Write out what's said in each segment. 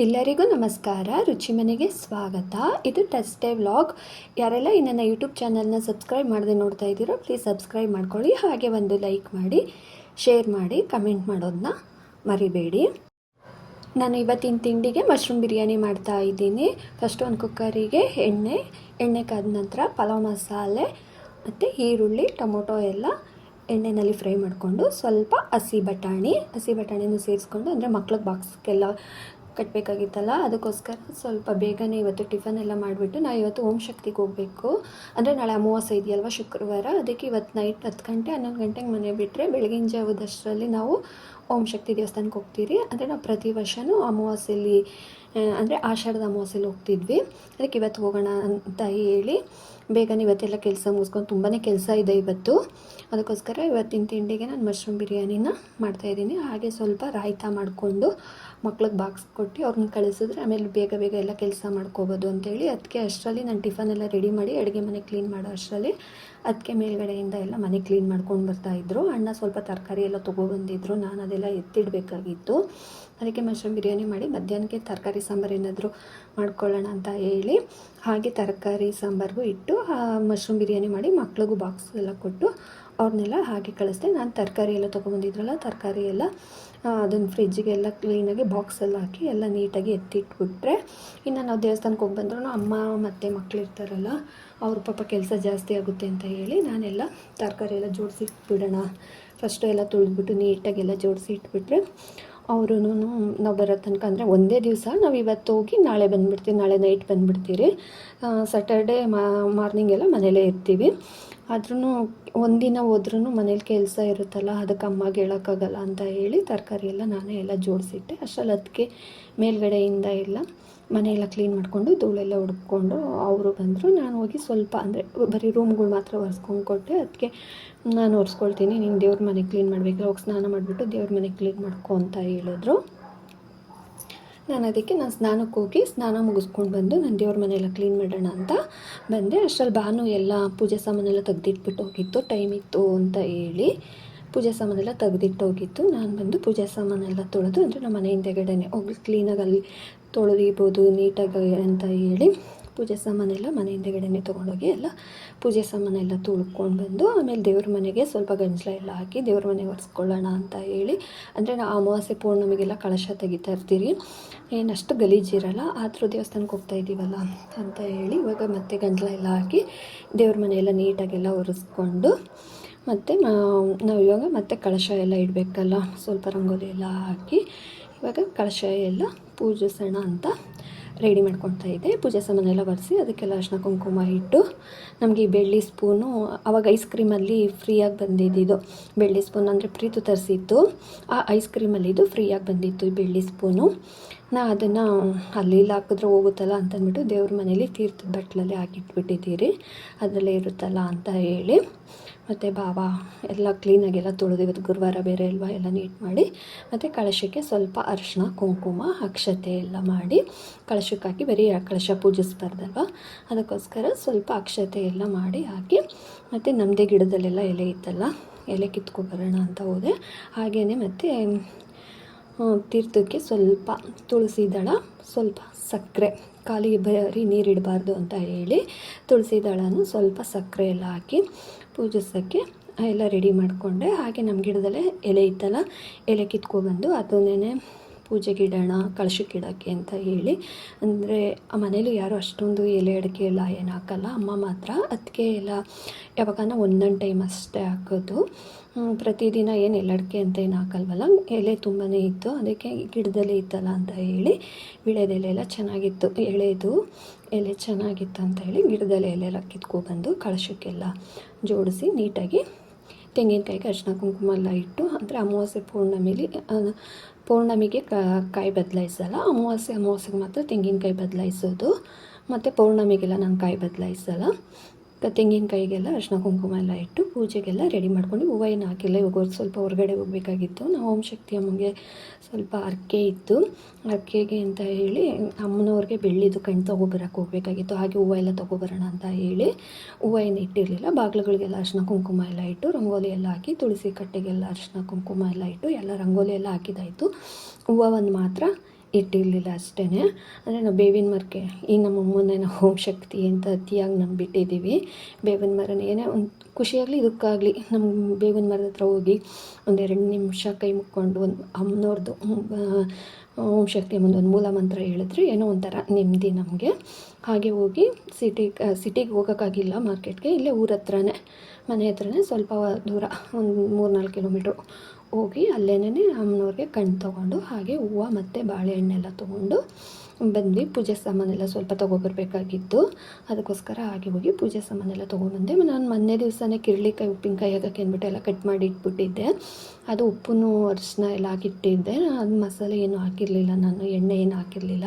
ಎಲ್ಲರಿಗೂ ನಮಸ್ಕಾರ. ರುಚಿ ಮನೆಗೆ ಸ್ವಾಗತ. ಇದು ಡೇ ವ್ಲಾಗ್ ಯಾರೆಲ್ಲ ಈ ನನ್ನ ಯೂಟ್ಯೂಬ್ ಚಾನಲ್ನ ಸಬ್ಸ್ಕ್ರೈಬ್ ಮಾಡದೆ ನೋಡ್ತಾ ಇದ್ದೀರೋ ಪ್ಲೀಸ್ ಸಬ್ಸ್ಕ್ರೈಬ್ ಮಾಡ್ಕೊಳ್ಳಿ. ಹಾಗೆ ಒಂದು ಲೈಕ್ ಮಾಡಿ ಶೇರ್ ಮಾಡಿ ಕಮೆಂಟ್ ಮಾಡೋದನ್ನ ಮರಿಬೇಡಿ. ನಾನು ಇವತ್ತಿನ ತಿಂಡಿಗೆ ಮಶ್ರೂಮ್ ಬಿರಿಯಾನಿ ಮಾಡ್ತಾ ಇದ್ದೀನಿ. ಫಸ್ಟ್ ಒಂದು ಕುಕ್ಕರಿಗೆ ಎಣ್ಣೆ ಎಣ್ಣೆ ಕಾದ ನಂತರ ಪಲಾವ್ ಮಸಾಲೆ, ಮತ್ತು ಈರುಳ್ಳಿ, ಟೊಮೊಟೊ ಎಲ್ಲ ಎಣ್ಣೆಯಲ್ಲಿ ಫ್ರೈ ಮಾಡಿಕೊಂಡು ಸ್ವಲ್ಪ ಹಸಿ ಬಟಾಣಿ, ಹಸಿ ಬಟಾಣಿನೂ ಸೇರಿಸ್ಕೊಂಡು ಅಂದರೆ ಮಕ್ಳಿಗೆ ಬಾಕ್ಸ್ಗೆಲ್ಲ ಕಟ್ಟಬೇಕಾಗಿತ್ತಲ್ಲ ಅದಕ್ಕೋಸ್ಕರ ಸ್ವಲ್ಪ ಬೇಗನೆ ಇವತ್ತು ಟಿಫನ್ ಎಲ್ಲ ಮಾಡಿಬಿಟ್ಟು ನಾ ಇವತ್ತು ಓಂ ಶಕ್ತಿಗೆ ಹೋಗಬೇಕು. ಅಂದರೆ ನಾಳೆ ಅಮಾವಾಸ್ಯೆ ಇದೆಯಲ್ವ ಶುಕ್ರವಾರ, ಅದಕ್ಕೆ ಇವತ್ತು ನೈಟ್ ಹತ್ತು ಗಂಟೆ, ಹನ್ನೊಂದು ಗಂಟೆಗೆ ಮನೆ ಬಿಟ್ಟರೆ ಬೆಳಗಿನ ಜಾವದಷ್ಟರಲ್ಲಿ ನಾವು ಓಂ ಶಕ್ತಿ ದೇವಸ್ಥಾನಕ್ಕೆ ಹೋಗ್ತೀರಿ. ಅಂದರೆ ನಾವು ಪ್ರತಿ ವರ್ಷವೂ ಅಮಾವಾಸ್ಯಲ್ಲಿ ಅಂದರೆ ಆಷಾಢದ ಅಮಾವಾಸ್ಯಲ್ಲಿ ಹೋಗ್ತಿದ್ವಿ. ಅದಕ್ಕೆ ಇವತ್ತು ಹೋಗೋಣ ಅಂತ ಹೇಳಿ ಬೇಗನೆ ಇವತ್ತೆಲ್ಲ ಕೆಲಸ ಮುಗಿಸ್ಕೊಂಡು ತುಂಬಾ ಕೆಲಸ ಇದೆ ಇವತ್ತು. ಅದಕ್ಕೋಸ್ಕರ ಇವತ್ತಿನ ತಿಂಡಿಗೆ ನಾನು ಮಶ್ರೂಮ್ ಬಿರಿಯಾನಿನ ಮಾಡ್ತಾಯಿದ್ದೀನಿ ಹಾಗೆ ಸ್ವಲ್ಪ ರಾಯ್ತ ಮಾಡಿಕೊಂಡು ಮಕ್ಳಿಗೆ ಬಾಕ್ಸ್ ಕೊಟ್ಟು ಅವ್ರನ್ನ ಕಳಿಸಿದ್ರೆ ಆಮೇಲೆ ಬೇಗ ಬೇಗ ಎಲ್ಲ ಕೆಲಸ ಮಾಡ್ಕೋಬೋದು ಅಂತೇಳಿ. ಅದಕ್ಕೆ ಅಷ್ಟರಲ್ಲಿ ನಾನು ಟಿಫನ್ ಎಲ್ಲ ರೆಡಿ ಮಾಡಿ ಅಡುಗೆ ಮನೆ ಕ್ಲೀನ್ ಮಾಡೋ ಅಷ್ಟರಲ್ಲಿ ಅದಕ್ಕೆ ಮೇಲ್ಗಡೆಯಿಂದ ಎಲ್ಲ ಮನೆ ಕ್ಲೀನ್ ಮಾಡ್ಕೊಂಡು ಬರ್ತಾಯಿದ್ರು ಅಣ್ಣ ಸ್ವಲ್ಪ ತರಕಾರಿ ಎಲ್ಲ ತೊಗೊಬಂದಿದ್ರು ನಾನು ಅದೆಲ್ಲ ಎತ್ತಿಡಬೇಕಾಗಿತ್ತು. ಅದಕ್ಕೆ ಮಶ್ರೂಮ್ ಬಿರಿಯಾನಿ ಮಾಡಿ ಮಧ್ಯಾಹ್ನಕ್ಕೆ ತರಕಾರಿ ಸಾಂಬಾರು ಏನಾದರೂ ಮಾಡ್ಕೊಳ್ಳೋಣ ಅಂತ ಹೇಳಿ ಹಾಗೆ ತರಕಾರಿ ಸಾಂಬಾರಿಗೂ ಇಟ್ಟು ಮಶ್ರೂಮ್ ಬಿರಿಯಾನಿ ಮಾಡಿ ಮಕ್ಳಿಗೂ ಬಾಕ್ಸ್ ಎಲ್ಲ ಕೊಟ್ಟು ಅವ್ರನ್ನೆಲ್ಲ ಹಾಗೆ ಕಳಿಸ್ದೆ. ನಾನು ತರಕಾರಿ ಎಲ್ಲ ತೊಗೊಬಂದಿದ್ರಲ್ಲ ತರಕಾರಿ ಎಲ್ಲ ಅದನ್ನು ಫ್ರಿಜ್ಜಿಗೆಲ್ಲ ಕ್ಲೀನಾಗಿ ಬಾಕ್ಸಲ್ಲಿ ಹಾಕಿ ಎಲ್ಲ ನೀಟಾಗಿ ಎತ್ತಿಟ್ಬಿಟ್ರೆ, ಇನ್ನು ನಾವು ದೇವಸ್ಥಾನಕ್ಕೆ ಹೋಗಿ ಬಂದ್ರೂ ಅಮ್ಮ ಮತ್ತು ಮಕ್ಕಳು ಇರ್ತಾರಲ್ಲ, ಅವ್ರ ಪಾಪ ಕೆಲಸ ಜಾಸ್ತಿ ಆಗುತ್ತೆ ಅಂತ ಹೇಳಿ ನಾನೆಲ್ಲ ತರಕಾರಿ ಎಲ್ಲ ಜೋಡಿಸಿ ಇಟ್ಬಿಡೋಣ ಫಸ್ಟು ಎಲ್ಲ ತುಳಿದ್ಬಿಟ್ಟು ನೀಟಾಗೆಲ್ಲ ಜೋಡಿಸಿ ಇಟ್ಬಿಟ್ರೆ ಅವರು ನಾವು ಬರೋ ತನಕ ಅಂದರೆ ಒಂದೇ ದಿವಸ ನಾವು ಇವತ್ತು ಹೋಗಿ ನಾಳೆ ಬಂದುಬಿಡ್ತೀವಿ, ನಾಳೆ ನೈಟ್ ಬಂದುಬಿಡ್ತೀರಿ. ಸ್ಯಾಟರ್ಡೇ ಮಾರ್ನಿಂಗ್ ಎಲ್ಲ ಮನೇಲೇ ಇರ್ತೀವಿ. ಆದ್ರೂ ಒಂದಿನ ಹೋದ್ರೂ ಮನೇಲಿ ಕೆಲಸ ಇರುತ್ತಲ್ಲ, ಅದಕ್ಕೆ ಅಮ್ಮಗೆ ಹೇಳೋಕ್ಕಾಗಲ್ಲ ಅಂತ ಹೇಳಿ ತರಕಾರಿ ಎಲ್ಲ ನಾನೇ ಎಲ್ಲ ಜೋಡಿಸಿಟ್ಟೆ. ಅಷ್ಟರಲ್ಲಿ ಅದಕ್ಕೆ ಮೇಲ್ಗಡೆಯಿಂದ ಎಲ್ಲ ಮನೆಯೆಲ್ಲ ಕ್ಲೀನ್ ಮಾಡಿಕೊಂಡು ಧೂಳೆಲ್ಲ ಹುಡ್ಕೊಂಡು ಅವರು ಬಂದರು. ನಾನು ಹೋಗಿ ಸ್ವಲ್ಪ ಅಂದರೆ ಬರೀ ರೂಮ್ಗಳು ಮಾತ್ರ ಒರೆಸ್ಕೊಂಡು ಕೊಟ್ಟೆ. ಅದಕ್ಕೆ ನಾನು ಒರೆಸ್ಕೊಳ್ತೀನಿ, ನೀನು ದೇವ್ರ ಮನೆ ಕ್ಲೀನ್ ಮಾಡಬೇಕಲ್ಲ ಹೋಗಿ ಸ್ನಾನ ಮಾಡಿಬಿಟ್ಟು ದೇವ್ರ ಮನೆ ಕ್ಲೀನ್ ಮಾಡ್ಕೊ ಅಂತ ಹೇಳಿದ್ರು. ನಾನು ಅದಕ್ಕೆ ನಾನು ಸ್ನಾನಕ್ಕೆ ಹೋಗಿ ಸ್ನಾನ ಮುಗಿಸ್ಕೊಂಡು ಬಂದು ನಾನು ದೇವ್ರ ಮನೆಯೆಲ್ಲ ಕ್ಲೀನ್ ಮಾಡೋಣ ಅಂತ ಬಂದೆ. ಅಷ್ಟರಲ್ಲಿ ಬಾನು ಎಲ್ಲ ಪೂಜೆ ಸಾಮಾನೆಲ್ಲ ತೆಗ್ದಿಟ್ಬಿಟ್ಟು ಹೋಗಿತ್ತು. ಟೈಮ್ ಇತ್ತು ಅಂತ ಹೇಳಿ ಪೂಜೆ ಸಾಮಾನೆಲ್ಲ ತೆಗೆದಿಟ್ಟು ಹೋಗಿತ್ತು. ನಾನು ಬಂದು ಪೂಜೆ ಸಾಮಾನೆಲ್ಲ ತೊಳೆದು ಅಂದರೆ ನಮ್ಮ ಮನೆ ಹಿಂದೆಗಡೆನೆ ಹೋಗಿ ಕ್ಲೀನಾಗಿ ಅಲ್ಲಿ ತೊಳೆದಿರ್ಬೋದು, ನೀಟಾಗಿ ಅಂತ ಹೇಳಿ ಪೂಜೆ ಸಾಮಾನೆಲ್ಲ ಮನೆ ಹಿಂದೆಗಡೆನೆ ತೊಗೊಂಡೋಗಿ ಎಲ್ಲ ಪೂಜೆ ಸಾಮಾನೆಲ್ಲ ತುಳ್ಕೊಂಡು ಬಂದು ಆಮೇಲೆ ದೇವ್ರ ಮನೆಗೆ ಸ್ವಲ್ಪ ಗಂಜಲ ಎಲ್ಲ ಹಾಕಿ ದೇವ್ರ ಮನೆ ಒರೆಸ್ಕೊಳ್ಳೋಣ ಅಂತ ಹೇಳಿ. ಅಂದರೆ ನಾವು ಅಮಾವಾಸ್ಯೆ ಪೂರ್ಣಿಮೆಗೆಲ್ಲ ಕಳಶ ತೆಗಿತಾ ಇರ್ತೀರಿ. ಏನಷ್ಟು ಗಲೀಜಿರಲ್ಲ ಆದರೂ ದೇವಸ್ಥಾನಕ್ಕೆ ಹೋಗ್ತಾ ಇದ್ದೀವಲ್ಲ ಅಂತ ಹೇಳಿ ಇವಾಗ ಮತ್ತೆ ಗಂಜಲ ಎಲ್ಲ ಹಾಕಿ ದೇವ್ರ ಮನೆಯೆಲ್ಲ ನೀಟಾಗೆಲ್ಲ ಒರೆಸ್ಕೊಂಡು ಮತ್ತು ನಾವು ಇವಾಗ ಮತ್ತೆ ಕಳಶ ಎಲ್ಲ ಇಡಬೇಕಲ್ಲ. ಸ್ವಲ್ಪ ರಂಗೋಲಿ ಎಲ್ಲ ಹಾಕಿ ಇವಾಗ ಕಳಶ ಎಲ್ಲ ಪೂಜಿಸೋಣ ಅಂತ ರೆಡಿ ಮಾಡ್ಕೊಳ್ತಾ ಇದ್ದೆ. ಪೂಜೆ ಸಾಮಾನೆಲ್ಲ ಒರೆಸಿ ಅದಕ್ಕೆಲ್ಲ ಅರ್ಶಿನ ಕುಂಕುಮ ಇಟ್ಟು ನಮಗೆ ಈ ಬೆಳ್ಳಿ ಸ್ಪೂನು ಆವಾಗ ಐಸ್ ಕ್ರೀಮಲ್ಲಿ ಫ್ರೀಯಾಗಿ ಬಂದಿದ್ದಿದ್ದು ಬೆಳ್ಳಿ ಸ್ಪೂನ್ ಅಂದರೆ ಪ್ರೀತು ತರಿಸಿತ್ತು ಆ ಐಸ್ ಕ್ರೀಮಲ್ಲಿದ್ದು ಫ್ರೀಯಾಗಿ ಬಂದಿತ್ತು ಈ ಬೆಳ್ಳಿ ಸ್ಪೂನು. ನಾ ಅದನ್ನು ಅಲ್ಲಿ ಹಾಕಿದ್ರೆ ಹೋಗುತ್ತಲ್ಲ ಅಂತಂದ್ಬಿಟ್ಟು ದೇವ್ರ ಮನೇಲಿ ತೀರ್ಥದ ಬಟ್ಲಲ್ಲಿ ಹಾಕಿಟ್ಬಿಟ್ಟಿದ್ದೀರಿ. ಅದರಲ್ಲೇ ಇರುತ್ತಲ್ಲ ಅಂತ ಹೇಳಿ ಮತ್ತು ಬಾವ ಎಲ್ಲ ಕ್ಲೀನಾಗೆಲ್ಲ ತೊಳೆದು ಇವತ್ತು ಗುರುವಾರ ಬೇರೆ ಅಲ್ವಾ ಎಲ್ಲ ನೀಟ್ ಮಾಡಿ, ಮತ್ತು ಕಳಶಕ್ಕೆ ಸ್ವಲ್ಪ ಅರಿಶಿನ ಕುಂಕುಮ, ಅಕ್ಷತೆ ಎಲ್ಲ ಮಾಡಿ ಕಳಶಕ್ಕೆ ಹಾಕಿ ಬರೀ ಕಳಶ ಪೂಜಿಸ್ಬಾರ್ದಲ್ವ ಅದಕ್ಕೋಸ್ಕರ ಸ್ವಲ್ಪ ಅಕ್ಷತೆ ಎಲ್ಲ ಮಾಡಿ ಹಾಕಿ, ಮತ್ತು ನಮ್ಮದೇ ಗಿಡದಲ್ಲೆಲ್ಲ ಎಲೆ ಇತ್ತಲ್ಲ, ಎಲೆ ಕಿತ್ಕೊಬರೋಣ ಅಂತ ಹೋದೆ. ಹಾಗೆಯೇ ಮತ್ತು ತೀರ್ಥಕ್ಕೆ ಸ್ವಲ್ಪ ತುಳಸಿ ದಳ, ಸ್ವಲ್ಪ ಸಕ್ಕರೆ. ಖಾಲಿ ಬರೀ ನೀರಿಡಬಾರ್ದು ಅಂತ ಹೇಳಿ ತುಳಸಿ ದಳನೂ ಸ್ವಲ್ಪ ಸಕ್ಕರೆ ಎಲ್ಲ ಹಾಕಿ ಪೂಜಿಸೋಕ್ಕೆ ಎಲ್ಲ ರೆಡಿ ಮಾಡಿಕೊಂಡೆ. ಹಾಗೆ ನಮ್ಮ ಗಿಡದಲ್ಲೇ ಎಲೆ ಇತ್ತಲ್ಲ, ಎಲೆ ಕಿತ್ಕೊಬಂದು ಅದನ್ನೇ ಪೂಜೆಗೆ ಇಡೋಣ ಕಳಶಕ್ಕೆ ಇಡೋಕ್ಕೆ ಅಂತ ಹೇಳಿ. ಅಂದರೆ ಆ ಮನೇಲಿ ಯಾರೂ ಅಷ್ಟೊಂದು ಎಲೆ ಅಡಿಕೆ ಎಲ್ಲ ಏನು ಹಾಕಲ್ಲ, ಅಮ್ಮ ಮಾತ್ರ ಅದಕ್ಕೆ ಎಲ್ಲ ಯಾವಾಗಾನ ಒಂದೊಂದು ಟೈಮ್ ಅಷ್ಟೇ ಹಾಕೋದು. ಪ್ರತಿದಿನ ಏನು ಎಲ್ಲಡಿಕೆ ಅಂತ ಏನು ಹಾಕಲ್ವಲ್ಲ? ಎಲೆ ತುಂಬಾ ಇತ್ತು. ಅದಕ್ಕೆ ಗಿಡದಲ್ಲೇ ಇತ್ತಲ್ಲ ಅಂತ ಹೇಳಿ ವಿಳೆದೆಲೆ ಎಲ್ಲ ಚೆನ್ನಾಗಿತ್ತು. ಎಳೆದು ಎಲೆ ಚೆನ್ನಾಗಿತ್ತು ಅಂತ ಹೇಳಿ ಗಿಡದಲ್ಲಿ ಎಲೆ ಕಿತ್ಕೊಬಂದು ಕಳಶಕ್ಕೆಲ್ಲ ಜೋಡಿಸಿ ನೀಟಾಗಿ ತೆಂಗಿನಕಾಯಿಗೆ ಅರಿಶಿನ ಕುಂಕುಮ ಎಲ್ಲ ಇಟ್ಟು, ಅಂದರೆ ಅಮಾವಾಸ್ಯೆ ಪೌರ್ಣಮಿಲಿ ಪೌರ್ಣಮಿಗೆ ಕಾಯಿ ಬದಲಾಯಿಸಲ್ಲ. ಅಮಾವಾಸ್ಯೆ, ಅಮಾವಾಸ್ಯೆಗೆ ಮಾತ್ರ ತೆಂಗಿನಕಾಯಿ ಬದಲಾಯಿಸೋದು. ಮತ್ತು ಪೌರ್ಣಮಿಗೆಲ್ಲ ನಾನು ಕಾಯಿ ಬದಲಾಯಿಸಲ್ಲ. ತೆಂಗಿನಕಾಯಿಗೆಲ್ಲ ಅರ್ಶಿನ ಕುಂಕುಮ ಎಲ್ಲ ಇಟ್ಟು ಪೂಜೆಗೆಲ್ಲ ರೆಡಿ ಮಾಡ್ಕೊಂಡು ಹೂವು ಏನು ಹಾಕಿಲ್ಲ, ಇವಾಗ ಸ್ವಲ್ಪ ಹೊರಗಡೆ ಹೋಗಬೇಕಾಗಿತ್ತು. ನಾವು ಓಂ ಶಕ್ತಿ ಅಮ್ಮಗೆ ಸ್ವಲ್ಪ ಅರ್ಕೆ ಇತ್ತು. ಅರ್ಕೆಗೆ ಅಂತ ಹೇಳಿ ಅಮ್ಮನವ್ರಿಗೆ ಬೆಳ್ಳಿದು ಕಣ್ಣು ತೊಗೊಬರಕ್ಕೆ ಹೋಗಬೇಕಾಗಿತ್ತು. ಹಾಗೆ ಹೂವು ಎಲ್ಲ ತೊಗೊಬರೋಣ ಅಂತ ಹೇಳಿ ಹೂವು ಏನು ಇಟ್ಟಿರಲಿಲ್ಲ. ಬಾಗಿಲುಗಳಿಗೆಲ್ಲ ಅರ್ಶಿನ ಕುಂಕುಮ ಎಲ್ಲ ಇಟ್ಟು ರಂಗೋಲಿ ಎಲ್ಲ ಹಾಕಿ ತುಳಸಿ ಕಟ್ಟೆಗೆಲ್ಲ ಅರ್ಶಿನ ಕುಂಕುಮ ಎಲ್ಲ ಇಟ್ಟು ಎಲ್ಲ ರಂಗೋಲಿ ಎಲ್ಲ ಹಾಕಿದಾಯಿತು ಹೂವು ಒಂದು ಮಾತ್ರ ಇಟ್ಟಿರಲಿಲ್ಲ ಅಷ್ಟೇ ಅಂದರೆ ನಾವು ಬೇವಿನ ಮರಕ್ಕೆ, ಈ ನಮ್ಮ ನಾವು ಹೋಮ್ ಶಕ್ತಿ ಅಂತ ಅತಿಯಾಗಿ ನಂಬಿಟ್ಟಿದ್ದೀವಿ. ಬೇವಿನ ಮರನ, ಏನೇ ಒಂದು ಖುಷಿಯಾಗಲಿ ಇದಕ್ಕಾಗಲಿ ನಮ್ಮ ಬೇವಿನ ಮರದ ಹತ್ರ ಹೋಗಿ ಒಂದೆರಡು ನಿಮಿಷ ಕೈ ಮುಕ್ಕೊಂಡು ಒಂದು ಅಮ್ಮನವ್ರದ್ದು ಓಂ ಶಕ್ತಿ ಮುಂದೊಂದು ಮೂಲ ಮಂತ್ರ ಹೇಳಿದ್ರೆ. ಏನೋ ಒಂಥರ ನೆಮ್ಮದಿ ನಮಗೆ. ಹಾಗೆ ಹೋಗಿ ಸಿಟಿ ಸಿಟಿಗೆ ಹೋಗೋಕ್ಕಾಗಿಲ್ಲ ಮಾರ್ಕೆಟ್ಗೆ ಇಲ್ಲೇ ಊರ ಹತ್ರನೇ, ಮನೆ ಹತ್ರನೇ ಸ್ವಲ್ಪ ದೂರ, ಒಂದು ಮೂರು ನಾಲ್ಕು ಕಿಲೋಮೀಟ್ರು ಹೋಗಿ ಅಲ್ಲೇನೇ ಅಮ್ಮನವ್ರಿಗೆ ಕಣ್ಣು ತೊಗೊಂಡು, ಹಾಗೆ ಹೂವು ಮತ್ತು ಬಾಳೆಹಣ್ಣೆಲ್ಲ ತೊಗೊಂಡು ಬಂದ್ವಿ. ಪೂಜೆ ಸಾಮಾನೆಲ್ಲ ಸ್ವಲ್ಪ ತೊಗೊಬರ್ಬೇಕಾಗಿತ್ತು. ಅದಕ್ಕೋಸ್ಕರ ಹಾಗೆ ಹೋಗಿ ಪೂಜೆ ಸಾಮಾನೆಲ್ಲ ತೊಗೊಂಡ್ಬಂದೆ ನಾನು ಮೊನ್ನೆ ದಿವಸನೇ ಕಿರ್ಳಿಕಾಯಿ, ಉಪ್ಪಿನಕಾಯಿ ಹಾಕಕ್ಕೆ ಅಂದ್ಬಿಟ್ಟು ಎಲ್ಲ ಕಟ್ ಮಾಡಿ ಇಟ್ಬಿಟ್ಟಿದ್ದೆ. ಅದು ಉಪ್ಪು ಅರಿಶಿನ ಎಲ್ಲ ಹಾಕಿಟ್ಟಿದ್ದೆ. ಅದು ಮಸಾಲೆ ಏನು ಹಾಕಿರಲಿಲ್ಲ ನಾನು. ಎಣ್ಣೆ ಏನು ಹಾಕಿರಲಿಲ್ಲ.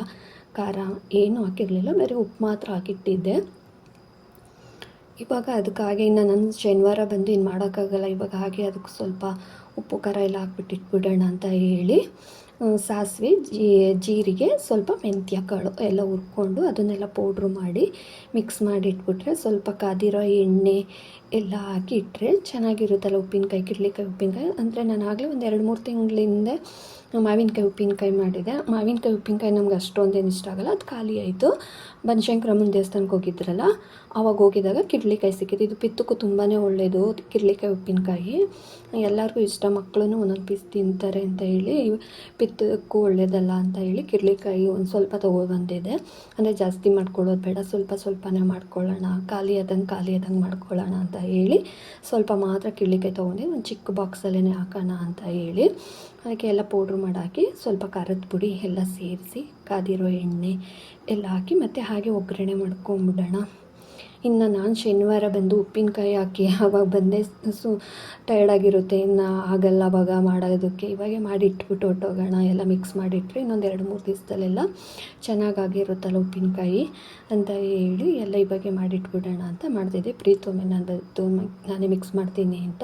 ಖಾರ ಏನೂ ಹಾಕಿರಲಿಲ್ಲ. ಬರೀ ಉಪ್ಪು ಮಾತ್ರ ಹಾಕಿಟ್ಟಿದ್ದೆ. ಇವಾಗ ಅದಕ್ಕಾಗೆ ಇನ್ನು ನಾನು ಶನಿವಾರ ಬಂದು ಇನ್ನು ಮಾಡೋಕ್ಕಾಗಲ್ಲ. ಇವಾಗ ಹಾಗೆ ಅದಕ್ಕೆ ಸ್ವಲ್ಪ ಉಪ್ಪು ಖಾರ ಎಲ್ಲ ಹಾಕ್ಬಿಟ್ಟು ಇಟ್ಬಿಡೋಣ ಅಂತ ಹೇಳಿ. ಸಾಸಿವೆ ಜೀರಿಗೆ, ಸ್ವಲ್ಪ ಮೆಂತ್ಯ ಕಾಳು ಎಲ್ಲ ಹುರ್ಕೊಂಡು ಅದನ್ನೆಲ್ಲ ಪೌಡ್ರು ಮಾಡಿ ಮಿಕ್ಸ್ ಮಾಡಿ ಇಟ್ಬಿಟ್ರೆ ಸ್ವಲ್ಪ ಕಾದಿರೋ ಎಣ್ಣೆ ಎಲ್ಲ ಹಾಕಿ ಇಟ್ಟರೆ ಚೆನ್ನಾಗಿರುತ್ತಲ್ಲ ಉಪ್ಪಿನಕಾಯಿ, ಕಿಡ್ಲಿಕಾಯಿ, ಉಪ್ಪಿನಕಾಯಿ. ಅಂದರೆ ನಾನು ಆಗಲೇ ಒಂದು ಎರಡು ಮೂರು ತಿಂಗಳಿಂದ ಮಾವಿನಕಾಯಿ, ಉಪ್ಪಿನಕಾಯಿ ಮಾಡಿದೆ. ಮಾವಿನಕಾಯಿ, ಉಪ್ಪಿನಕಾಯಿ ನಮ್ಗೆ ಅಷ್ಟೊಂದೇನು ಇಷ್ಟ ಆಗಲ್ಲ. ಅದು ಖಾಲಿ ಆಯಿತು. ಬನಶಂಕರಮ್ಮನ ದೇವಸ್ಥಾನಕ್ಕೆ ಹೋಗಿದ್ರಲ್ಲ ಆವಾಗ ಹೋಗಿದಾಗ ಕಿಡ್ಲಿಕಾಯಿ ಸಿಕ್ಕಿದೆ ಇದು ಪಿತ್ತಕ್ಕೂ ತುಂಬಾ ಒಳ್ಳೆಯದು ಕಿರ್ಲಿಕಾಯಿ ಉಪ್ಪಿನಕಾಯಿ. ಎಲ್ಲರಿಗೂ ಇಷ್ಟ ಮಕ್ಕಳು ಒಂದೊಂದು ಪೀಸ್ ತಿಂತಾರೆ ಅಂತ ಹೇಳಿ ಪಿತ್ತಕ್ಕೂ ಒಳ್ಳೆಯದಲ್ಲ ಅಂತ ಹೇಳಿ ಕಿರ್ಲಿಕಾಯಿ ಒಂದು ಸ್ವಲ್ಪ ತೊಗೊಬಂದಿದೆ ಅಂದರೆ ಜಾಸ್ತಿ ಮಾಡ್ಕೊಳ್ಳೋದು ಬೇಡ, ಸ್ವಲ್ಪ ಸ್ವಲ್ಪನೇ ಮಾಡ್ಕೊಳ್ಳೋಣ, ಖಾಲಿ ಆದಂಗೆ ಖಾಲಿ ಆದಂಗೆ ಮಾಡ್ಕೊಳ್ಳೋಣ ಅಂತ ಹೇಳಿ ಸ್ವಲ್ಪ ಮಾತ್ರ ಕಿರ್ಲಿಕಾಯಿ ತೊಗೊಂಡು ಒಂದು ಚಿಕ್ಕ ಬಾಕ್ಸಲ್ಲೇ ಹಾಕೋಣ ಅಂತ ಹೇಳಿ ಅದಕ್ಕೆ ಎಲ್ಲ ಪೌಡ್ರ್ ಮಾಡಾಕಿ ಸ್ವಲ್ಪ ಖಾರದ ಪುಡಿ ಎಲ್ಲ ಸೇರಿಸಿ, ಕಾದಿರೋ ಎಣ್ಣೆ ಎಲ್ಲ ಹಾಕಿ ಮತ್ತು ಹಾಗೆ ಒಗ್ಗರಣೆ ಮಾಡ್ಕೊಂಬಿಡೋಣ ಇನ್ನು ನಾನು ಶನಿವಾರ ಬಂದು ಉಪ್ಪಿನಕಾಯಿ ಹಾಕಿ, ಆವಾಗ ಬಂದೆ ಸು ಟಯರ್ಡಾಗಿರುತ್ತೆ ಇನ್ನು ಆಗಲ್ಲ ಅವಾಗ ಮಾಡೋದಕ್ಕೆ. ಇವಾಗೆ ಮಾಡಿ ಇಟ್ಬಿಟ್ಟು ಹೊಟ್ಟೋಗೋಣ ಎಲ್ಲ ಮಿಕ್ಸ್ ಮಾಡಿಟ್ರೆ ಇನ್ನೊಂದು ಎರಡು ಮೂರು ದಿವಸದಲ್ಲೆಲ್ಲ ಚೆನ್ನಾಗಾಗಿರುತ್ತಲ್ಲ ಉಪ್ಪಿನಕಾಯಿ ಅಂತ ಹೇಳಿ ಎಲ್ಲ ಇವಾಗೆ ಮಾಡಿಟ್ಬಿಡೋಣ ಅಂತ ಮಾಡ್ತಿದ್ದೆ. ಪ್ರೀತೊಮ್ಮೆ ನಾನು ಬಂತು ನಾನೇ ಮಿಕ್ಸ್ ಮಾಡ್ತೀನಿ ಅಂತ.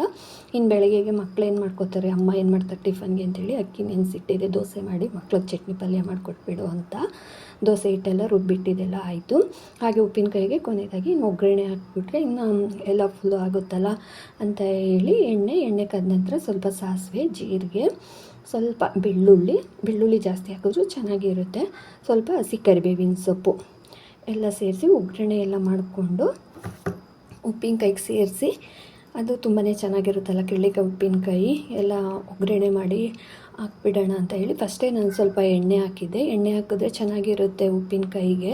ಇನ್ನು ಬೆಳಗ್ಗೆಗೆ ಮಕ್ಳು ಏನು ಮಾಡ್ಕೋತಾರೆ? ಅಮ್ಮ ಏನು ಮಾಡ್ತಾರೆ? ಟಿಫನ್ಗೆ ಅಂತೇಳಿ ಅಕ್ಕಿ ನೆನೆಸಿಟ್ಟಿದೆ. ದೋಸೆ ಮಾಡಿ ಮಕ್ಳಿಗೆ ಚಟ್ನಿ ಪಲ್ಯ ಮಾಡಿಕೊಟ್ಬಿಡು ಅಂತ. ದೋಸೆ ಹಿಟ್ಟೆಲ್ಲ ರುಬ್ಬಿಟ್ಟಿದ್ದೆಲ್ಲ ಆಯಿತು. ಹಾಗೆ ಉಪ್ಪಿನಕಾಯಿಗೆ ಕೊನೆಯದಾಗಿ ಇನ್ನು ಒಗ್ಗರಣೆ ಹಾಕಿಬಿಟ್ರೆ ಇನ್ನು ಎಲ್ಲ ಫುಲ್ಲು ಆಗುತ್ತಲ್ಲ ಅಂತ ಹೇಳಿ ಎಣ್ಣೆ ಎಣ್ಣೆ ಕಾದ ನಂತರ ಸ್ವಲ್ಪ ಸಾಸಿವೆ, ಜೀರಿಗೆ, ಸ್ವಲ್ಪ ಬೆಳ್ಳುಳ್ಳಿ ಬೆಳ್ಳುಳ್ಳಿ ಜಾಸ್ತಿ ಹಾಕಿದ್ರು ಚೆನ್ನಾಗಿರುತ್ತೆ. ಸ್ವಲ್ಪ ಹಸಿ ಕರಿಬೇವಿನ ಸೊಪ್ಪು ಎಲ್ಲ ಸೇರಿಸಿ ಒಗ್ಗರಣೆ ಎಲ್ಲ ಮಾಡಿಕೊಂಡು ಉಪ್ಪಿನಕಾಯಿಗೆ ಸೇರಿಸಿ ಅದು ತುಂಬಾ ಚೆನ್ನಾಗಿರುತ್ತಲ್ಲ, ಕಿಳ್ಳಿಕಾಯಿ, ಉಪ್ಪಿನಕಾಯಿ ಎಲ್ಲ ಒಗ್ಗರಣೆ ಮಾಡಿ ಹಾಕ್ಬಿಡೋಣ ಅಂತ ಹೇಳಿ. ಫಸ್ಟೇ ನಾನು ಸ್ವಲ್ಪ ಎಣ್ಣೆ ಹಾಕಿದ್ದೆ. ಎಣ್ಣೆ ಹಾಕಿದ್ರೆ ಚೆನ್ನಾಗಿರುತ್ತೆ ಉಪ್ಪಿನಕಾಯಿಗೆ.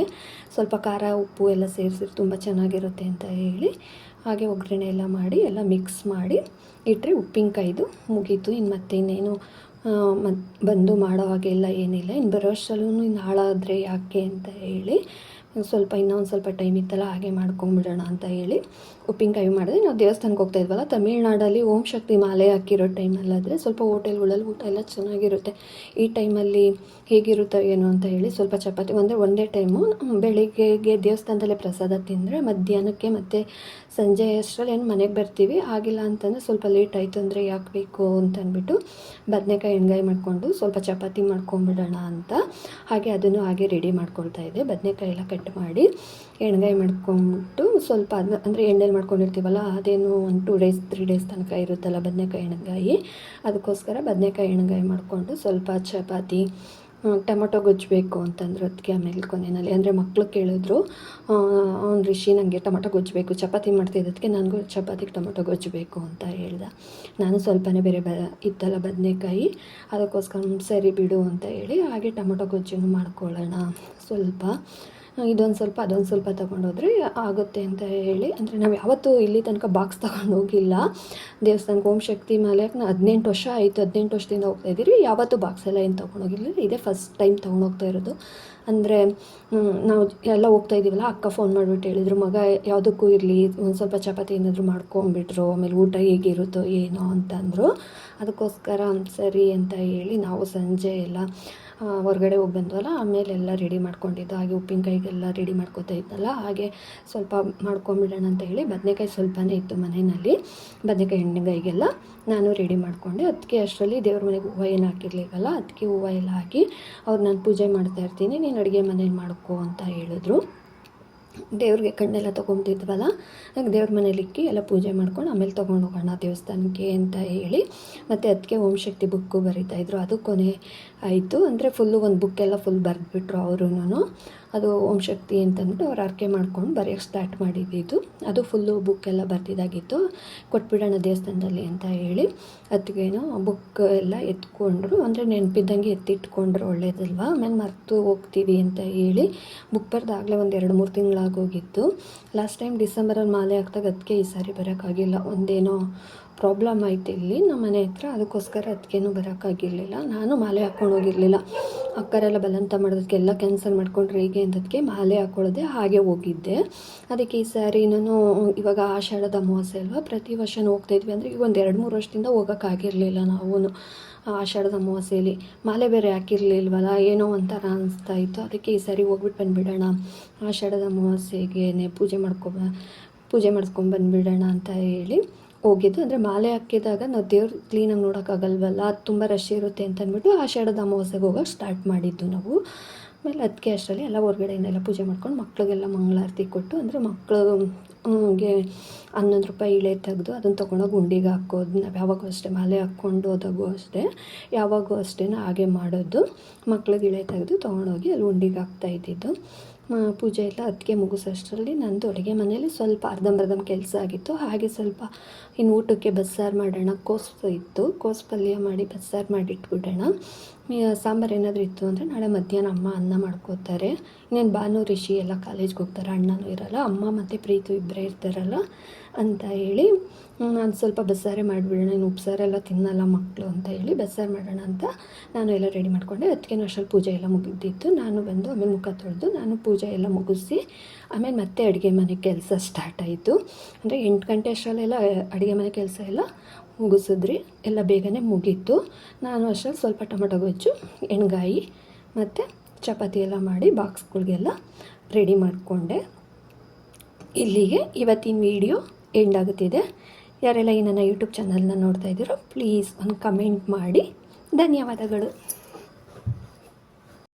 ಸ್ವಲ್ಪ ಖಾರ, ಉಪ್ಪು ಎಲ್ಲ ಸೇರಿಸಿ ತುಂಬ ಚೆನ್ನಾಗಿರುತ್ತೆ ಅಂತ ಹೇಳಿ ಹಾಗೆ ಒಗ್ಗರಣೆ ಎಲ್ಲ ಮಾಡಿ ಎಲ್ಲ ಮಿಕ್ಸ್ ಮಾಡಿ ಇಟ್ಟರೆ ಉಪ್ಪಿನಕಾಯಿದು ಮುಗೀತು. ಇನ್ನು ಮತ್ತೆ ಇನ್ನೇನು ಮತ್ತು ಬಂದು ಮಾಡೋ ಹಾಗೆಲ್ಲ ಏನಿಲ್ಲ. ಇನ್ನು ಬರೋ ಅಷ್ಟರಲ್ಲೂ ಇನ್ನು ಹಾಳಾದರೆ ಯಾಕೆ ಅಂತ ಹೇಳಿ ಸ್ವಲ್ಪ ಇನ್ನೊಂದು ಸ್ವಲ್ಪ ಟೈಮ್ ಇತ್ತಲ್ಲ, ಹಾಗೆ ಮಾಡ್ಕೊಂಬಿಡೋಣ ಅಂತ ಹೇಳಿ ಉಪ್ಪಿನಕಾಯಿ ಮಾಡಿದೆ. ನಾವು ದೇವಸ್ಥಾನಕ್ಕೆ ಹೋಗ್ತಾ ಇದ್ವಲ್ಲ, ತಮಿಳ್ನಾಡಲ್ಲಿ ಓಂ ಶಕ್ತಿ ಮಾಲೆ ಹಾಕಿರೋ ಟೈಮಲ್ಲಾದರೆ ಸ್ವಲ್ಪ ಹೋಟೆಲ್ಗಳಲ್ಲಿ ಊಟ ಎಲ್ಲ ಚೆನ್ನಾಗಿರುತ್ತೆ. ಈ ಟೈಮಲ್ಲಿ ಹೇಗಿರುತ್ತೋ ಏನೋ ಅಂತ ಹೇಳಿ ಸ್ವಲ್ಪ ಚಪಾತಿ ಅಂದರೆ ಒಂದೇ ಟೈಮು ಬೆಳಿಗ್ಗೆಗೆ ದೇವಸ್ಥಾನದಲ್ಲೇ ಪ್ರಸಾದ ತಿಂದರೆ ಮಧ್ಯಾಹ್ನಕ್ಕೆ ಮತ್ತು ಸಂಜೆ ಅಷ್ಟರಲ್ಲಿ ಏನು ಮನೆಗೆ ಬರ್ತೀವಿ. ಆಗಿಲ್ಲ ಅಂತಂದರೆ ಸ್ವಲ್ಪ ಲೇಟ್ ಆಯಿತು ಅಂದರೆ ಯಾಕೆ ಬೇಕು ಅಂತ ಬದನೆಕಾಯಿ ಎಣ್ಗಾಯಿ ಮಾಡಿಕೊಂಡು ಸ್ವಲ್ಪ ಚಪಾತಿ ಮಾಡ್ಕೊಂಬಿಡೋಣ ಅಂತ. ಹಾಗೆ ಅದನ್ನು ಹಾಗೆ ರೆಡಿ ಮಾಡ್ಕೊಳ್ತಾ ಇದ್ದೆ. ಬದನೆಕಾಯಿ ಎಲ್ಲ ಕಟ್ ಮಾಡಿ ಎಣ್ಗಾಯಿ ಮಾಡ್ಕೊಂಬಿಟ್ಟು ಸ್ವಲ್ಪ ಅದನ್ನ ಅಂದರೆ ಎಣ್ಣೆಲಿ ಮಾಡ್ಕೊಂಡಿರ್ತೀವಲ್ಲ, ಅದೇನು ಒಂದು ಟೂ ಡೇಸ್ ತ್ರೀ ಡೇಸ್ ತನಕ ಇರುತ್ತಲ್ಲ ಬದನೆಕಾಯಿ ಎಣ್ಗಾಯಿ. ಅದಕ್ಕೋಸ್ಕರ ಬದನೆಕಾಯಿ ಎಣ್ಗಾಯಿ ಮಾಡಿಕೊಂಡು ಸ್ವಲ್ಪ ಚಪಾತಿ ಟೊಮೊಟೊ ಗೊಜ್ಜಬೇಕು ಬೇಕು ಅಂತಂದ್ರು ಅದಕ್ಕೆ ಆಮೇಲೆ ಕೊನೆಯಲ್ಲಿ ಅಂದರೆ ಮಕ್ಕಳು ಕೇಳಿದ್ರು ಅವ್ನು ರಿಷಿ ನನಗೆ ಟೊಮೊಟೊ ಗೊಜ್ಜಬೇಕು, ಚಪಾತಿ ಮಾಡ್ತಿದ್ದಕ್ಕೆ ನನಗೂ ಚಪಾತಿಗೆ ಟೊಮೊಟೊ ಗೊಜ್ಜಬೇಕು ಅಂತ ಹೇಳ್ದ. ನಾನು ಸ್ವಲ್ಪನೇ ಬೇರೆ ಬ, ಇತ್ತಲ್ಲ ಬದನೆಕಾಯಿ, ಅದಕ್ಕೋಸ್ಕರ ಸರಿ ಬಿಡು ಅಂತ ಹೇಳಿ ಹಾಗೆ ಟೊಮೊಟೊ ಗೊಜ್ಜನ್ನು ಮಾಡ್ಕೊಳ್ಳೋಣ. ಸ್ವಲ್ಪ ಇದೊಂದು ಸ್ವಲ್ಪ, ಅದೊಂದು ಸ್ವಲ್ಪ ತೊಗೊಂಡೋದ್ರೆ ಆಗುತ್ತೆ ಅಂತ ಹೇಳಿ. ಅಂದರೆ ನಾವು ಯಾವತ್ತೂ ಇಲ್ಲಿ ತನಕ ಬಾಕ್ಸ್ ತಗೊಂಡು ಹೋಗಿಲ್ಲ. ದೇವಸ್ಥಾನಕ್ಕೆ ಓಂ ಶಕ್ತಿ ಮೇಲೆ ನಾ ಹದಿನೆಂಟು ವರ್ಷ ಆಯಿತು. ಹದಿನೆಂಟು ವರ್ಷದಿಂದ ಹೋಗ್ತಾ ಇದ್ದೀರಿ ಯಾವತ್ತೂ ಬಾಕ್ಸ್ ಎಲ್ಲ ಏನು ತೊಗೊಂಡೋಗಿಲ್ಲ ಇದೇ ಫಸ್ಟ್ ಟೈಮ್ ತೊಗೊಂಡೋಗ್ತಾ ಇರೋದು. ಅಂದರೆ ನಾವು ಎಲ್ಲ ಹೋಗ್ತಾ ಇದ್ದೀವಲ್ಲ ಅಕ್ಕ ಫೋನ್ ಮಾಡಿಬಿಟ್ಟು ಹೇಳಿದ್ರು, ಮಗ, ಯಾವುದಕ್ಕೂ ಇರಲಿ, ಒಂದು ಸ್ವಲ್ಪ ಚಪಾತಿ ಏನಾದರೂ ಮಾಡ್ಕೊಂಬಿಟ್ರು ಆಮೇಲೆ ಊಟ ಹೇಗಿರುತ್ತೋ, ಏನೋ ಅಂತಂದರು. ಅದಕ್ಕೋಸ್ಕರ ಸರಿ ಅಂತ ಹೇಳಿ ನಾವು ಸಂಜೆ ಎಲ್ಲ ಹೊರ್ಗಡೆ ಹೋಗಿ ಬಂದ್ವಲ್ಲ, ಆಮೇಲೆ ಎಲ್ಲ ರೆಡಿ ಮಾಡ್ಕೊಂಡಿದ್ದು, ಹಾಗೆ ಉಪ್ಪಿನಕಾಯಿಗೆಲ್ಲ ರೆಡಿ ಮಾಡ್ಕೊತಾ ಇದ್ದಲ್ಲ, ಹಾಗೆ ಸ್ವಲ್ಪ ಮಾಡ್ಕೊಂಬಿಡೋಣ ಅಂತ ಹೇಳಿ ಬದನೆಕಾಯಿ ಸ್ವಲ್ಪನೇ ಇತ್ತು ಮನೆಯಲ್ಲಿ. ಬದನೆಕಾಯಿ ಎಣ್ಣೆಗಾಯಿಗೆಲ್ಲ ನಾನು ರೆಡಿ ಮಾಡಿಕೊಂಡೆ. ಅದಕ್ಕೆ ಅಷ್ಟರಲ್ಲಿ ದೇವ್ರ ಮನೆಗೆ ಹೂವು ಏನು ಹಾಕಿರ್ಲಿಕ್ಕಲ್ಲ ಅದಕ್ಕೆ ಹೂವು ಎಲ್ಲ ಹಾಕಿ ಅವ್ರು ನಾನು ಪೂಜೆ ಮಾಡ್ತಾ ಇರ್ತೀನಿ, ನೀನು ಅಡುಗೆ ಮನೇಲಿ ಮಾಡ್ಕೋ ಅಂತ ಹೇಳಿದ್ರು. ದೇವ್ರಿಗೆ ಕಣ್ಣೆಲ್ಲ ತೊಗೊಂತಿದ್ವಲ್ಲ ಹಾಗೆ ದೇವ್ರ ಮನೇಲಿ ಇಕ್ಕಿ ಎಲ್ಲ ಪೂಜೆ ಮಾಡ್ಕೊಂಡು ಆಮೇಲೆ ತೊಗೊಂಡು ಹೋಗೋಣ ದೇವಸ್ಥಾನಕ್ಕೆ ಅಂತ ಹೇಳಿ ಮತ್ತು ಅದಕ್ಕೆ ಓಂ ಶಕ್ತಿ ಬುಕ್ಕು ಬರಿತಾಯಿದ್ರು ಅದು ಕೊನೆ ಆಯಿತು. ಅಂದರೆ ಫುಲ್ಲು ಒಂದು ಬುಕ್ಕೆಲ್ಲ ಫುಲ್ ಬರೆದ್ಬಿಟ್ರು ಅವ್ರೂ ಅದು ಓಂ ಶಕ್ತಿ ಅಂತಂದ್ಬಿಟ್ಟು ಅವ್ರು ಅರ್ಕೆ ಮಾಡ್ಕೊಂಡು ಬರೆಯೋಕ್ಕೆ ಸ್ಟಾರ್ಟ್ ಮಾಡಿದ್ದಿದ್ದು ಅದು ಫುಲ್ಲು ಬುಕ್ ಎಲ್ಲ ಬರ್ತಿದ್ದಾಗಿತ್ತು ಕೊಟ್ಬಿಡೋಣ ದೇವಸ್ಥಾನದಲ್ಲಿ ಅಂತ ಹೇಳಿ. ಅದಕ್ಕೇನು ಬುಕ್ ಎಲ್ಲ ಎತ್ಕೊಂಡ್ರು. ಅಂದರೆ ನೆನಪಿದ್ದಂಗೆ ಎತ್ತಿಟ್ಕೊಂಡ್ರು, ಒಳ್ಳೇದಲ್ವಾ? ಆಮೇಲೆ ಮರೆತು ಹೋಗ್ತೀವಿ ಅಂತ ಹೇಳಿ ಬುಕ್ ಬರ್ದಾಗಲೇ ಒಂದು ಎರಡು ಮೂರು ತಿಂಗಳಾಗೋಗಿತ್ತು ಲಾಸ್ಟ್ ಟೈಮ್ ಡಿಸೆಂಬರಲ್ಲಿ ಮಾಲೆ ಹಾಕ್ದಾಗ ಅದಕ್ಕೆ ಈ ಸಾರಿ ಬರೋಕ್ಕಾಗಿಲ್ಲ. ಒಂದೇನೋ ಪ್ರಾಬ್ಲಮ್ ಆಯ್ತು ಇಲ್ಲಿ. ನಮ್ಮ ಮನೆ ಹತ್ರ ಅದಕ್ಕೋಸ್ಕರ ಅದಕ್ಕೇನು ಬರೋಕ್ಕಾಗಿರಲಿಲ್ಲ ನಾನು ಮಾಲೆ ಹಾಕ್ಕೊಂಡು ಹೋಗಿರಲಿಲ್ಲ. ಅಕ್ಕರೆಲ್ಲ ಬಲವಂತ ಮಾಡೋದಕ್ಕೆಲ್ಲ ಕ್ಯಾನ್ಸಲ್ ಮಾಡ್ಕೊಂಡ್ರೆ ಹೇಗೆ ಅಂದದಕ್ಕೆ ಮಾಲೆ ಹಾಕ್ಕೊಳ್ಳೋದೆ ಹಾಗೆ ಹೋಗಿದ್ದೆ. ಅದಕ್ಕೆ ಈ ಸಾರಿ ನಾನು ಇವಾಗ ಆಷಾಢದ ಅಮಾವಾಸ್ಯೆ ಅಲ್ವಾ? ಪ್ರತಿ ವರ್ಷನೂ ಹೋಗ್ತಾಯಿದ್ವಿ ಅಂದರೆ ಈಗ ಒಂದು ಎರಡು ಮೂರು ವರ್ಷದಿಂದ ಹೋಗೋಕ್ಕಾಗಿರಲಿಲ್ಲ ನಾವು ಆಷಾಢದ ಅಮಾವಾಸ್ಯೆಯಲ್ಲಿ ಮಾಲೆ ಬೇರೆ ಹಾಕಿರಲಿಲ್ವಲ್ಲ? ಏನೋ ಒಂಥರ ಅನಿಸ್ತಾ ಇತ್ತು. ಅದಕ್ಕೆ ಈ ಸಾರಿ ಹೋಗ್ಬಿಟ್ಟು ಬಂದುಬಿಡೋಣ. ಆಷಾಢದ ಅಮಾವಾಸ್ಯೆಗೆ ಪೂಜೆ ಮಾಡ್ಕೊಬ ಪೂಜೆ ಮಾಡಿಸ್ಕೊಂಡು ಬಂದುಬಿಡೋಣ ಅಂತ ಹೇಳಿ ಹೋಗಿದ್ದು. ಅಂದರೆ ಮಾಲೆ ಹಾಕಿದಾಗ ನಾವು ದೇವ್ರು ಕ್ಲೀನಾಗಿ ನೋಡೋಕ್ಕಾಗಲ್ವಲ್ಲ ಅದು ತುಂಬ ರಶ್ ಇರುತ್ತೆ ಅಂತ ಅಂದ್ಬಿಟ್ಟು ಆಷಾಢದ ಅಮಾವಾಸ್ಯೆಗೆ ಹೋಗೋಕೆ ಸ್ಟಾರ್ಟ್ ಮಾಡಿದ್ದು ನಾವು. ಆಮೇಲೆ ಅದಕ್ಕೆ ಅಷ್ಟರಲ್ಲಿ ಎಲ್ಲ ಹೊರಗಡೆಯಿಂದೆಲ್ಲ ಪೂಜೆ ಮಾಡ್ಕೊಂಡು ಮಕ್ಳಿಗೆಲ್ಲ ಮಂಗಳಾರತಿ ಕೊಟ್ಟು, ಅಂದರೆ ಮಕ್ಳಿಗೆ ಹನ್ನೊಂದು ರೂಪಾಯಿ ಇಳೆ ತೆಗೆದು ಅದನ್ನು ತೊಗೊಂಡೋಗಿ ಉಂಡಿಗೆ ಹಾಕೋದು, ನಾವು ಯಾವಾಗೂ ಅಷ್ಟೇ ಮಾಲೆ ಹಾಕ್ಕೊಂಡು ಹೋದಾಗೂ ಅಷ್ಟೇ, ಯಾವಾಗೂ ಅಷ್ಟೇ ಹಾಗೆ ಮಾಡೋದು. ಮಕ್ಳಿಗೆ ಇಳೆ ತೆಗೆದು ತೊಗೊಂಡೋಗಿ ಅಲ್ಲಿ ಉಂಡಿಗೆ ಹಾಕ್ತಾ ಇದ್ದಿದ್ದು. ಪೂಜೆ ಎಲ್ಲ ಅದಕ್ಕೆ ಮುಗಿಸೋಷ್ಟರಲ್ಲಿ ನಂದು ಅಡುಗೆ ಮನೇಲಿ ಸ್ವಲ್ಪ ಅರ್ಧಂಬರ್ಧಂ ಕೆಲಸ ಆಗಿತ್ತು. ಹಾಗೆ ಸ್ವಲ್ಪ ಇನ್ನು ಊಟಕ್ಕೆ ಬಸ್ಸಾರು ಮಾಡೋಣ ಕೋಸು ಇತ್ತು. ಕೋಸು ಪಲ್ಯ ಮಾಡಿ ಬಸ್ಸಾರು ಮಾಡಿ ಇಟ್ಬಿಡೋಣ ಸಾಂಬಾರು ಏನಾದರೂ ಇತ್ತು ಅಂದರೆ ನಾಳೆ ಮಧ್ಯಾಹ್ನ ಅಮ್ಮ ಅನ್ನ ಮಾಡ್ಕೋತಾರೆ. ಇನ್ನೇನು ಭಾನು, ರಿಷಿ ಎಲ್ಲ ಕಾಲೇಜ್ಗೆ ಹೋಗ್ತಾರೆ, ಅಣ್ಣನೂ ಇರಲ್ಲ, ಅಮ್ಮ ಮತ್ತು ಪ್ರೀತು ಇಬ್ಬರೇ ಇರ್ತಾರಲ್ಲ ಅಂತ ಹೇಳಿ ನಾನು ಸ್ವಲ್ಪ ಬಸ್ಸಾರೇ ಮಾಡಿಬಿಡೋಣ, ಇನ್ನು ಉಪ್ಸಾರೆಲ್ಲ ತಿನ್ನಲ್ಲ ಮಕ್ಕಳು ಅಂತ ಹೇಳಿ ಬಸ್ಸಾರು ಮಾಡೋಣ ಅಂತ ನಾನು ಎಲ್ಲ ರೆಡಿ ಮಾಡಿಕೊಂಡೆ. ಅದಕ್ಕೆ ಅಷ್ಟರಲ್ಲಿ ಪೂಜೆ ಎಲ್ಲ ಮುಗಿದಿತ್ತು ನಾನು ಬಂದು ಆಮೇಲೆ ಮುಖ ತೊಳೆದು ನಾನು ಪೂಜೆ ಎಲ್ಲ ಮುಗಿಸಿ, ಆಮೇಲೆ ಮತ್ತೆ ಅಡುಗೆ ಮನೆ ಕೆಲಸ ಸ್ಟಾರ್ಟ್ ಆಯಿತು. ಅಂದರೆ ಎಂಟು ಗಂಟೆ ಅಷ್ಟರಲ್ಲೆಲ್ಲ ಅಡುಗೆ ಮನೆ ಕೆಲಸ ಎಲ್ಲ ಮುಗಿಸಿದ್ರಿ? ಎಲ್ಲ ಬೇಗನೆ ಮುಗೀತು. ನಾನು ಅಷ್ಟರಲ್ಲಿ ಸ್ವಲ್ಪ ಟೊಮೆಟೊ ಗೊಜ್ಜು, ಎಣ್ಗಾಯಿ ಮತ್ತು ಚಪಾತಿ ಎಲ್ಲ ಮಾಡಿ ಬಾಕ್ಸ್ಗಳಿಗೆಲ್ಲ ರೆಡಿ ಮಾಡಿಕೊಂಡೆ. ಇಲ್ಲಿಗೆ ಇವತ್ತಿನ ವಿಡಿಯೋ ಎಂಡ್ ಆಗುತ್ತಿದೆ. ಯಾರೆಲ್ಲ ಈ ನನ್ನ ಯೂಟ್ಯೂಬ್ ಚಾನಲ್ನ ನೋಡ್ತಾ ಇದ್ದೀರೋ, ಪ್ಲೀಸ್ ಒಂದು ಕಮೆಂಟ್ ಮಾಡಿ. ಧನ್ಯವಾದಗಳು.